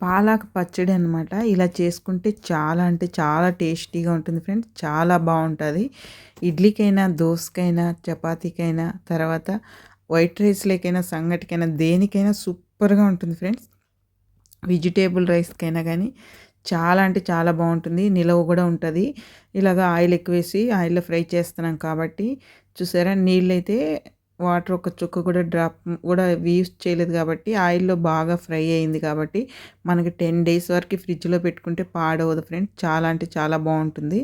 పాలాకు పచ్చడి అనమాట ఇలా చేసుకుంటే చాలా అంటే చాలా టేస్టీగా ఉంటుంది ఫ్రెండ్స్ చాలా బాగుంటుంది. ఇడ్లీకైనా దోసకైనా చపాతీకైనా తర్వాత వైట్ రైస్లోకైనా సంగటికైనా దేనికైనా సూపర్గా ఉంటుంది ఫ్రెండ్స్. వెజిటేబుల్ రైస్కైనా కానీ చాలా అంటే చాలా బాగుంటుంది. నిలవ కూడా ఉంటుంది. ఇలాగ ఆయిల్ ఎక్కువ వేసి ఆయిల్లో ఫ్రై చేస్తున్నాం కాబట్టి చూసారా? నీళ్ళైతే వాటర్ ఒక చుక్క కూడా డ్రాప్ కూడా యూస్ చేయలేదు కాబట్టి ఆయిల్లో బాగా ఫ్రై అయింది కాబట్టి మనకి టెన్ డేస్ వరకు ఫ్రిడ్జ్లో పెట్టుకుంటే పాడవదు ఫ్రెండ్స్. చాలా అంటే చాలా బాగుంటుంది.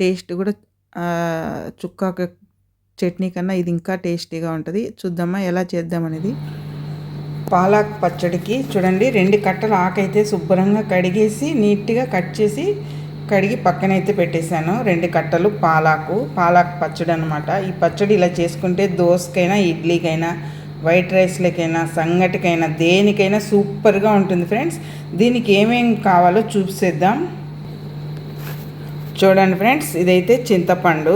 టేస్ట్ కూడా చుక్క చట్నీ కన్నా ఇది ఇంకా టేస్టీగా ఉంటుంది. చూద్దామా ఎలా చేద్దామనేది పాలాక్ పచ్చడికి చూడండి రెండు కట్టలు ఆకైతే శుభ్రంగా కడిగేసి నీట్గా కట్ చేసి కడిగి పక్కనైతే పెట్టేశాను. రెండు కట్టలు పాలాకు పాలాకు పచ్చడి అనమాట ఈ పచ్చడి ఇలా చేసుకుంటే దోసకైనా ఇడ్లీకైనా వైట్ రైస్లకైనా సంగటికైనా దేనికైనా సూపర్గా ఉంటుంది ఫ్రెండ్స్. దీనికి ఏమేమి కావాలో చూసేద్దాం. చూడండి ఫ్రెండ్స్ ఇదైతే చింతపండు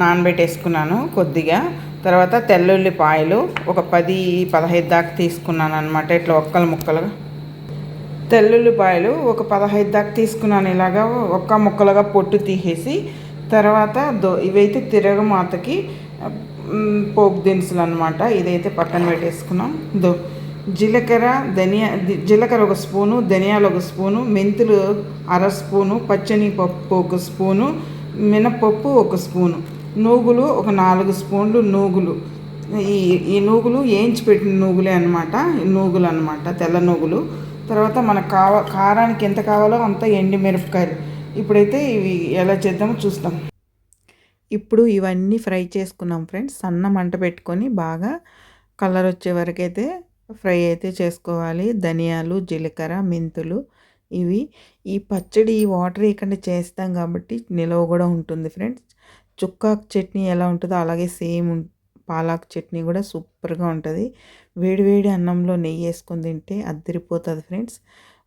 నానబెట్టేసుకున్నాను కొద్దిగా. తర్వాత తెల్లుల్లిపాయలు ఒక పది పదహైదు దాకా తీసుకున్నాను అనమాట ఇట్లా ఒక్కలు ముక్కలుగా. తెల్లుల్లిపాయలు ఒక పదహైదు దాకా తీసుకున్నాను ఇలాగా. ఒక్క ముక్కలుగా పొట్టు తీసేసి తర్వాత దో ఇవైతే తిరగమాతకి పోపు దినుసులు అనమాట ఇదైతే పక్కన పెట్టేసుకున్నాం. దో జీలకర్ర ధనియా జీలకర్ర ఒక స్పూను ధనియాలు ఒక స్పూను మెంతులు అర స్పూను పచ్చని పప్పు ఒక స్పూను మినపప్పు ఒక స్పూను నూగులు ఒక నాలుగు స్పూన్లు నూగులు. ఈ ఈ నూగులు వేయించి పెట్టిన నూగులే అనమాట నూగులు అనమాట తెల్ల నూగులు. తర్వాత మనకు కావ కారానికి ఎంత కావాలో అంత ఎండి మిరపకాయలు. ఇప్పుడైతే ఇవి ఎలా చేద్దామో చూస్తాం. ఇప్పుడు ఇవన్నీ ఫ్రై చేసుకున్నాం ఫ్రెండ్స్. సన్న మంట పెట్టుకొని బాగా కలర్ వచ్చే వరకు అయితే ఫ్రై అయితే చేసుకోవాలి. ధనియాలు జీలకర్ర మెంతులు ఇవి. ఈ పచ్చడి ఈ వాటర్ ఇక్కడ చేస్తాం కాబట్టి నిలవ కూడా ఉంటుంది ఫ్రెండ్స్. చుక్కాకు చట్నీ ఎలా ఉంటుందో అలాగే సేమ్ పాలాకు చట్నీ కూడా సూపర్గా ఉంటుంది. వేడివేడి అన్నంలో నెయ్యి వేసుకొని తింటే అద్దరిపోతుంది ఫ్రెండ్స్.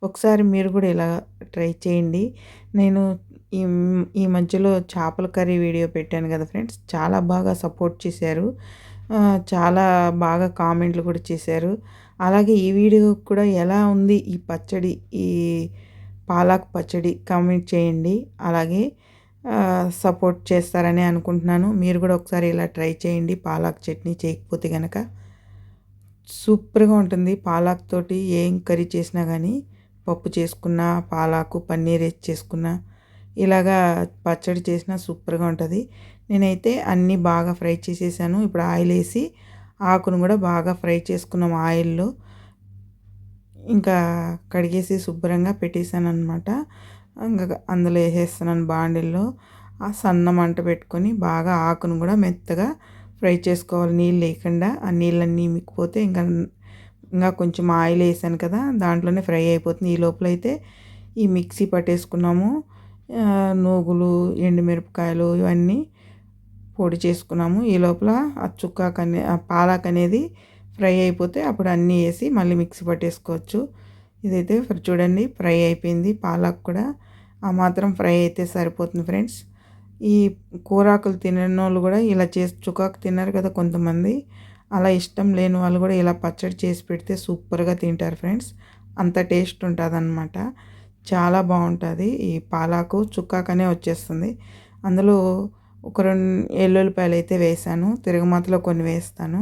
ఒకసారి మీరు కూడా ఇలా ట్రై చేయండి. నేను ఈ ఈ మధ్యలో చేపల కర్రీ వీడియో పెట్టాను కదా ఫ్రెండ్స్. చాలా బాగా సపోర్ట్ చేశారు. చాలా బాగా కామెంట్లు కూడా చేశారు. అలాగే ఈ వీడియో కూడా ఎలా ఉంది? ఈ పచ్చడి ఈ పాలాక్ పచ్చడి కామెంట్ చేయండి. అలాగే సపోర్ట్ చేస్తారని అనుకుంటున్నాను. మీరు కూడా ఒకసారి ఇలా ట్రై చేయండి. పాలాక్ చట్నీ చేయకపోతే కనుక సూపర్గా ఉంటుంది. పాలాక్ తోటి ఏం కర్రీ చేసినా కానీ పప్పు చేసుకున్నా పాలాకు పన్నీర్ వేసి చేసుకున్నా ఇలాగా పచ్చడి చేసినా సూపర్గా ఉంటుంది. నేనైతే అన్నీ బాగా ఫ్రై చేసేసాను. ఇప్పుడు ఆయిల్ వేసి ఆకును కూడా బాగా ఫ్రై చేసుకున్నాం ఆయిల్లో. ఇంకా కడిగేసి శుభ్రంగా పెట్టేశాను అనమాట ఇంకా అందులో వేసేస్తున్నాను బాండిల్లో. ఆ సన్న మంట పెట్టుకొని బాగా ఆకును కూడా మెత్తగా ఫ్రై చేసుకోవాలి నీళ్ళు లేకుండా. ఆ నీళ్ళన్నీ మిక్కిపోతే ఇంకా ఇంకా కొంచెం ఆయిల్ వేసాను కదా దాంట్లోనే ఫ్రై అయిపోతుంది. ఈ లోపల అయితే ఈ మిక్సీ పట్టేసుకున్నాము. నూగులు ఎండుమిరపకాయలు ఇవన్నీ పొడి చేసుకున్నాము. ఈ లోపల ఆ చుక్కాకు అనే ఆ అనేది ఫ్రై అయిపోతే అప్పుడు అన్నీ వేసి మళ్ళీ మిక్సీ పట్టేసుకోవచ్చు. ఇదైతే చూడండి ఫ్రై అయిపోయింది. పాలాక్ కూడా ఆ మాత్రం ఫ్రై అయితే సరిపోతుంది ఫ్రెండ్స్. ఈ కూరాకులు తినని వాళ్ళు కూడా ఇలా చేసి చుకాకు తిన్నారు కదా కొంతమంది. అలా ఇష్టం లేని వాళ్ళు కూడా ఇలా పచ్చడి చేసి పెడితే సూపర్గా తింటారు ఫ్రెండ్స్. అంత టేస్ట్ ఉంటుంది అనమాట చాలా బాగుంటుంది. ఈ పాలాకు చుక్కాకనే వచ్చేస్తుంది. అందులో ఒక రెండు ఎల్లుల్లిపాయలు అయితే వేసాను. తిరగమాతలో కొన్ని వేస్తాను.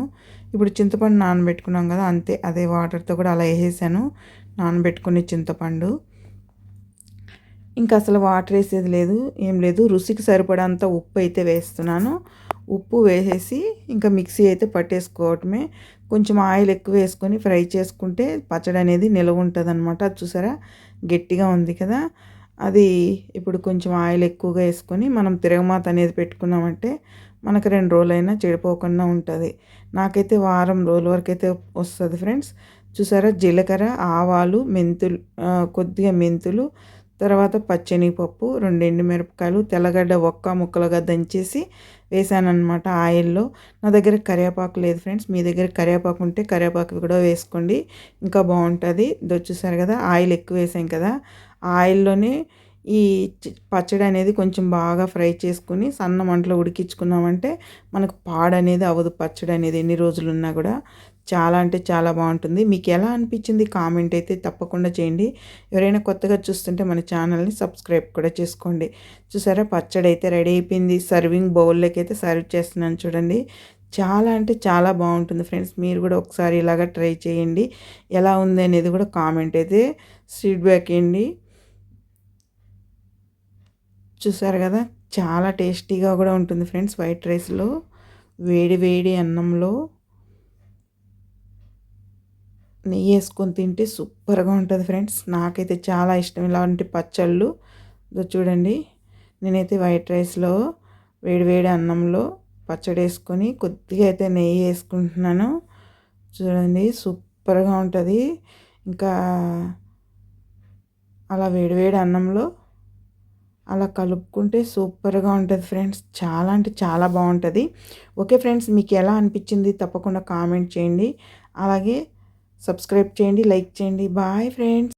ఇప్పుడు చింతపండు నానబెట్టుకున్నాం కదా అంతే. అదే వాటర్తో కూడా అలా వేసేసాను. నానబెట్టుకుని చింతపండు. ఇంకా అసలు వాటర్ వేసేది లేదు ఏం లేదు. రుచికి సరిపడంత ఉప్పు అయితే వేస్తున్నాను. ఉప్పు వేసేసి ఇంకా మిక్సీ అయితే పట్టేసుకోవటమే. కొంచెం ఆయిల్ ఎక్కువ వేసుకొని ఫ్రై చేసుకుంటే పచ్చడి అనేది నిలవ ఉంటుంది అనమాట అది చూసారా? గట్టిగా ఉంది కదా. అది ఇప్పుడు కొంచెం ఆయిల్ ఎక్కువగా వేసుకొని మనం తిరగమాత అనేది పెట్టుకున్నామంటే మనకు రెండు రోజులైనా చెడిపోకుండా ఉంటుంది. నాకైతే వారం రోజుల వరకు అయితే వస్తుంది ఫ్రెండ్స్. చూసారా? జీలకర్ర ఆవాలు మెంతులు కొద్దిగా మెంతులు తర్వాత పప్పు రెండు ఎండుమిరపకాయలు తెల్లగడ్డ ఒక్క ముక్కలుగా దంచేసి వేసానమాట ఆయిల్లో. నా దగ్గర కరివేపాకు లేదు ఫ్రెండ్స్. మీ దగ్గర కరివేపాకు ఉంటే కరివేపాకు కూడా వేసుకోండి. ఇంకా బాగుంటుంది. చూసారు కదా ఆయిల్ ఎక్కువ వేసాం కదా. ఆయిల్లోనే ఈ పచ్చడి అనేది కొంచెం బాగా ఫ్రై చేసుకుని సన్న మంటలో ఉడికించుకున్నామంటే మనకు పాడనేది అవ్వదు పచ్చడి అనేది ఎన్ని రోజులు ఉన్నా కూడా. చాలా అంటే చాలా బాగుంటుంది. మీకు ఎలా అనిపించింది కామెంట్ అయితే తప్పకుండా చేయండి. ఎవరైనా కొత్తగా చూస్తుంటే మన ఛానల్ని సబ్స్క్రైబ్ కూడా చేసుకోండి. చూసారా? పచ్చడి అయితే రెడీ అయిపోయింది. సర్వింగ్ బౌల్లోకి అయితే సర్వ్ చేస్తున్నాను చూడండి. చాలా అంటే చాలా బాగుంటుంది ఫ్రెండ్స్. మీరు కూడా ఒకసారి ఇలాగ ట్రై చేయండి. ఎలా ఉంది అనేది కూడా కామెంట్ అయితే ఫీడ్బ్యాక్ ఇవ్వండి. చూసారు కదా చాలా టేస్టీగా కూడా ఉంటుంది ఫ్రెండ్స్ వైట్ రైస్లో. వేడి వేడి అన్నంలో నెయ్యి వేసుకొని తింటే సూపర్గా ఉంటుంది ఫ్రెండ్స్. నాకైతే చాలా ఇష్టం ఇలాంటి పచ్చళ్ళు. చూడండి నేనైతే వైట్ రైస్లో వేడి వేడి అన్నంలో పచ్చడి వేసుకొని కొద్దిగా అయితే నెయ్యి వేసుకుంటున్నాను. చూడండి సూపర్గా ఉంటుంది. ఇంకా అలా వేడివేడి అన్నంలో అలా కలుపుకుంటే సూపర్గా ఉంటుంది ఫ్రెండ్స్. చాలా అంటే చాలా బాగుంటుంది. ఓకే ఫ్రెండ్స్ మీకు ఎలా అనిపించింది తప్పకుండా కామెంట్ చేయండి. అలాగే సబ్స్క్రైబ్ చేయండి లైక్ చేయండి. Bye friends.